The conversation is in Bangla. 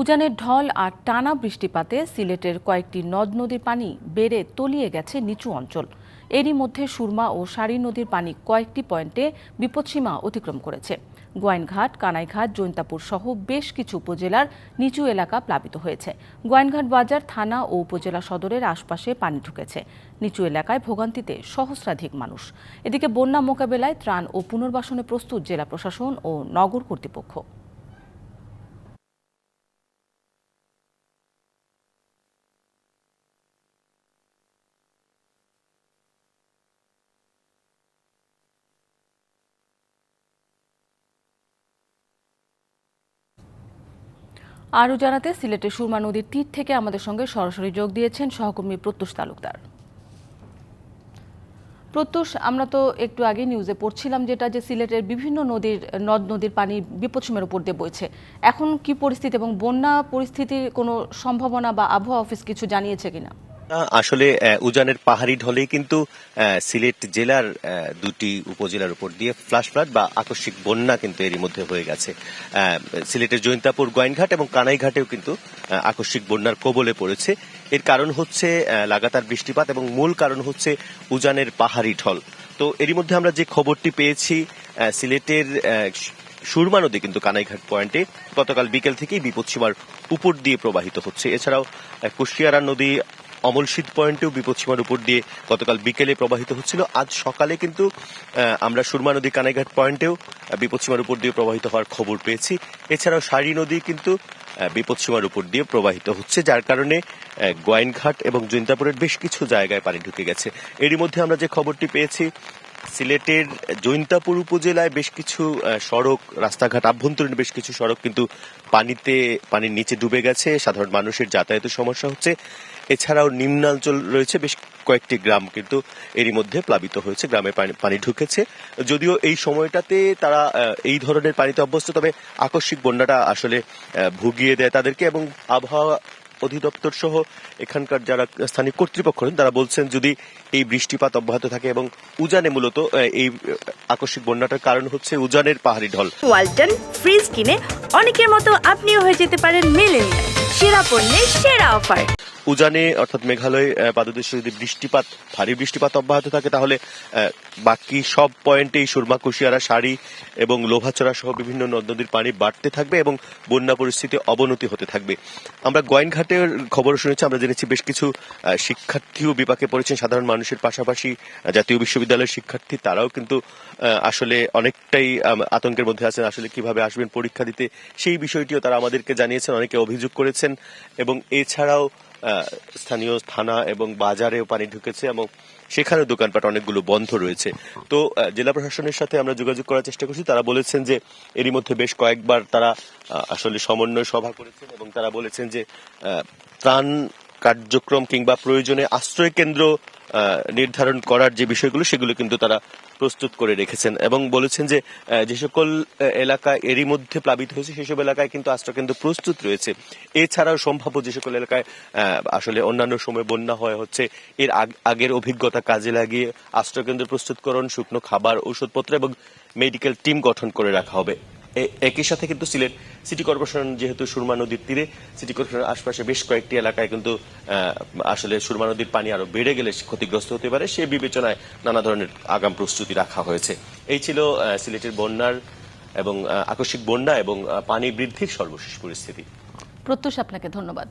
উজানের ঢল আর টানা বৃষ্টিপাতে সিলেটের কয়েকটি নদ নদীর পানি বেড়ে তলিয়ে গেছে নিচু অঞ্চল। এরই মধ্যে সুরমা ও সারি নদীর পানি কয়েকটি পয়েন্টে বিপদসীমা অতিক্রম করেছে। গোয়াইনঘাট, কানাইঘাট, জৈন্তাপুর সহ বেশ কিছু উপজেলার নিচু এলাকা প্লাবিত হয়েছে। গোয়াইনঘাট বাজার, থানা ও উপজেলা সদরের আশপাশে পানি ঢুকেছে। নিচু এলাকায় ভোগান্তিতে সহস্রাধিক মানুষ। এদিকে বন্যা মোকাবেলায় ত্রাণ ও পুনর্বাসনে প্রস্তুত জেলা প্রশাসন ও নগর কর্তৃপক্ষ। আরও জানাতে সিলেটের সুরমা নদীর তীর থেকে আমাদের সঙ্গে সরাসরি যোগ দিয়েছেন সহকর্মী প্রত্যুষ তালুকদার। প্রত্যুষ, আমরা তো একটু আগে নিউজে পড়ছিলাম যেটা যে সিলেটের বিভিন্ন নদীর, নদ নদীর পানি বিপদসীমের উপর দিয়ে বইছে। এখন কি পরিস্থিতি এবং বন্যা পরিস্থিতির কোনো সম্ভাবনা বা আবহাওয়া অফিস কিছু জানিয়েছে কিনা? আসলে উজানের পাহাড়ি ঢলেই কিন্তু সিলেট জেলার দুটি উপজেলার উপর দিয়ে ফ্লাশ ফ্লাড বা আকস্মিক বন্যা কিন্তু এরই মধ্যে হয়ে গেছে। সিলেটের জৈন্তাপুর, গোয়াইনঘাট এবং কানাইঘাটেও কিন্তু আকস্মিক বন্যার কবলে পড়েছে। এর কারণ হচ্ছে লাগাতার বৃষ্টিপাত এবং মূল কারণ হচ্ছে উজানের পাহাড়ি ঢল। তো এরই মধ্যে আমরা যে খবরটি পেয়েছি সিলেটের সুরমা নদী কিন্তু কানাইঘাট পয়েন্টে গতকাল বিকেল থেকেই বিপদসীমার উপর দিয়ে প্রবাহিত হচ্ছে। এছাড়াও কুশিয়ারা নদী অমল শীত পয়েন্টেও বিপদসীমার উপর দিয়ে গতকাল বিকেলে প্রবাহিত হচ্ছিল। আজ সকালে কিন্তু আমরা সুরমা নদী, কানাইঘাট পয়েন্টেও বিপদসীমার উপর দিয়ে প্রবাহিত হওয়ার খবর পেয়েছি। এছাড়াও সারি নদী কিন্তু বিপদসীমার উপর দিয়ে প্রবাহিত হচ্ছে, যার কারণে গোয়াইনঘাট এবং জৈন্তাপুরের বেশ কিছু জায়গায় পানি ঢুকে গেছে। এরই মধ্যে আমরা যে খবরটি পেয়েছি সিলেটের জৈন্তাপুর উপজেলায় বেশ কিছু সড়ক, রাস্তাঘাট, আভ্যন্তরীণ বেশ কিছু সড়ক কিন্তু পানিতে, পানির নিচে ডুবে গেছে। সাধারণ মানুষের যাতায়াতের সমস্যা হচ্ছে। এছাড়াও নিম্নাঞ্চল রয়েছে বেশ কয়েকটি গ্রাম কিন্তু এরই মধ্যে প্লাবিত হয়েছে। গ্রামে পানি ঢুকেছে। যদিও এই সময়টাতে তারা এই ধরনের পানিতে অভ্যস্ত, তবে আকস্মিক বন্যাটা আসলে ভুগিয়ে দেয় তাদেরকে এবং আবহাওয়া অধিদপ্তর সহ এখানকার যারা স্থানীয় কর্তৃপক্ষ তারা বলছেন যদি এই বৃষ্টিপাত অব্যাহত থাকে এবং উজানে মূলত এই আকস্মিক বন্যাটার কারণ হচ্ছে উজানের পাহাড়ি ঢল। ওয়ালটন ফ্রিজ কিনে অনেকের মতো আপনিও হয়ে যেতে পারেন মেলেন সেরা পণ্যের সেরা অফার। উজানে, অর্থাৎ মেঘালয় পাদদেশে যদি বৃষ্টিপাত, ভারী বৃষ্টিপাত অব্যাহত থাকে, তাহলে বাকি সব পয়েন্টেই সুরমা, কুশিয়ারা শাড়ি এবং লোভাচড়া সহ বিভিন্ন নদ নদীর পানি বাড়তে থাকবে এবং বন্যা পরিস্থিতি অবনতি হতে থাকবে। আমরা গোয়েনঘাটের খবর শুনেছি, আমরা জেনেছি বেশ কিছু শিক্ষার্থীও বিপাকে পড়েছেন। সাধারণ মানুষের পাশাপাশি জাতীয় বিশ্ববিদ্যালয়ের শিক্ষার্থী, তারাও কিন্তু আসলে অনেকটাই আতঙ্কের মধ্যে আছেন, আসলে কীভাবে আসবেন পরীক্ষা দিতে, সেই বিষয়টিও তারা আমাদেরকে জানিয়েছেন, অনেকে অভিযোগ করেছেন এবং এছাড়াও স্থানীয় থানা এবং বাজারেও পানি ঢুকেছে এবং সেখানে দোকানপাট অনেকগুলো বন্ধ রয়েছে। তো জেলা প্রশাসনের সাথে আমরা যোগাযোগ করার চেষ্টা করছি। তারা বলেছেন যে এরই মধ্যে বেশ কয়েকবার তারা আসলে সমন্বয় সভা করেছেন এবং তারা বলেছেন যে ত্রাণ কার্যক্রম কিংবা প্রয়োজনে আশ্রয় কেন্দ্র নির্ধারণ করার যে বিষয়গুলো, সেগুলো কিন্তু তারা প্রস্তুত করে রেখেছেন এবং বলেছেন যে যে সকল এলাকা এরই মধ্যে প্লাবিত হয়েছে সেসব এলাকায় কিন্তু আশ্রয়কেন্দ্র প্রস্তুত রয়েছে। এছাড়াও সম্ভাব্য যে সকল এলাকায় আসলে অন্যান্য সময় বন্যা হয় হচ্ছে, এর আগ- আগের অভিজ্ঞতা কাজে লাগিয়ে আশ্রয়কেন্দ্র প্রস্তুতকরণ, শুকনো খাবার ওষুধপত্র এবং মেডিকেল টিম গঠন করে রাখা হবে। একই সাথে কিন্তু সিলেট সিটি কর্পোরেশন যেহেতু সুরমা নদীর তীরে, সিটি কর্পোরেশনের আশপাশে বেশ কয়েকটি এলাকায় কিন্তু আসলে সুরমা নদীর পানি আরও বেড়ে গেলে ক্ষতিগ্রস্ত হতে পারে। সে বিবেচনায় নানা ধরনের আগাম প্রস্তুতি রাখা হয়েছে। এই ছিল সিলেটের বন্যার এবং আকস্মিক বন্যা এবং পানি বৃদ্ধির সর্বশেষ পরিস্থিতি। প্রত্যুষ আপনাকে ধন্যবাদ।